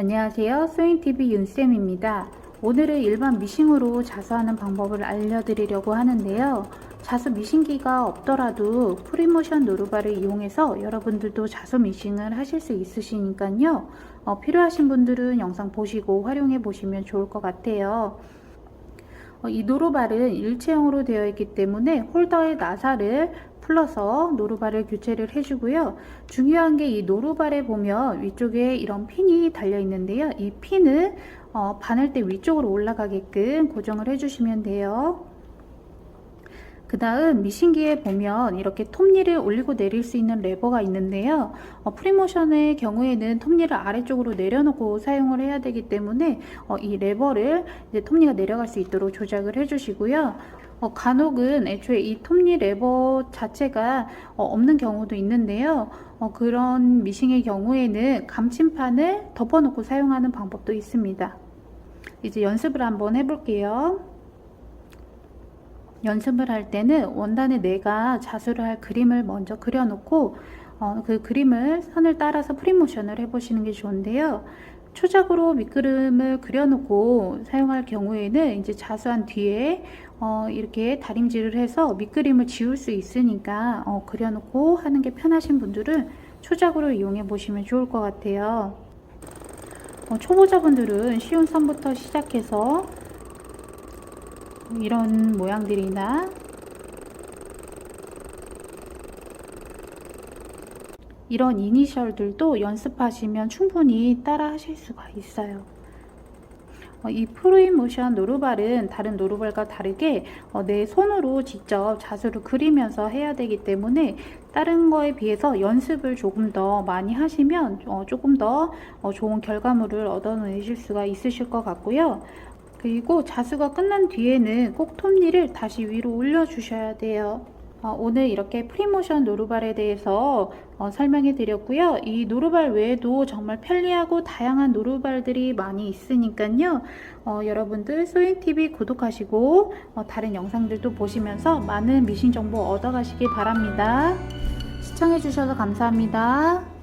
안녕하세요. 소잉TV 윤쌤입니다. 오늘은 일반 미싱으로 자수하는 방법을 알려드리려고 하는데요. 자수 미싱기가 없더라도 프리모션 노루바를 이용해서 여러분들도 자수 미싱을 하실 수 있으시니까요. 어, 필요하신 분들은 영상 보시고 활용해 보시면 좋을 것 같아요. 어, 이 노루발은 일체형으로 되어 있기 때문에 홀더의 나사를 풀러서 노루발을 교체를 해주고요. 중요한 게 이 노루발에 보면 위쪽에 이런 핀이 달려 있는데요. 이 핀을 어, 바늘 때 위쪽으로 올라가게끔 고정을 해주시면 돼요. 그 다음 미싱기에 보면 이렇게 톱니를 올리고 내릴 수 있는 레버가 있는데요. 어, 프리모션의 경우에는 톱니를 아래쪽으로 내려놓고 사용을 해야 되기 때문에 어, 이 레버를 이제 톱니가 내려갈 수 있도록 조작을 해주시고요. 어, 간혹은 애초에 이 톱니 레버 자체가 어, 없는 경우도 있는데요. 어, 그런 미싱의 경우에는 감침판을 덮어놓고 사용하는 방법도 있습니다. 이제 연습을 한번 해볼게요. 연습을 할 때는 원단에 내가 자수를 할 그림을 먼저 그려놓고 어, 그 그림을 선을 따라서 프리모션을 해보시는 게 좋은데요. 초작으로 밑그림을 그려놓고 사용할 경우에는 이제 자수한 뒤에 어, 이렇게 다림질을 해서 밑그림을 지울 수 있으니까 어, 그려놓고 하는 게 편하신 분들은 초작으로 이용해 보시면 좋을 것 같아요. 어, 초보자분들은 쉬운 선부터 시작해서 이런 모양들이나 이런 이니셜들도 연습하시면 충분히 따라 하실 수가 있어요. 어, 이 프로이모션 노루발은 다른 노루발과 다르게 어, 내 손으로 직접 자수를 그리면서 해야 되기 때문에 다른 거에 비해서 연습을 조금 더 많이 하시면 어, 조금 더 어, 좋은 결과물을 얻어내실 수가 있으실 것 같고요. 그리고 자수가 끝난 뒤에는 꼭 톱니를 다시 위로 올려 주셔야 돼요. 어, 오늘 이렇게 프리모션 노루발에 대해서 어, 설명해 드렸고요. 이 노루발 외에도 정말 편리하고 다양한 노루발들이 많이 있으니까요. 어, 여러분들 소잉TV 구독하시고 어, 다른 영상들도 보시면서 많은 미신 정보 얻어가시기 바랍니다. 시청해 주셔서 감사합니다.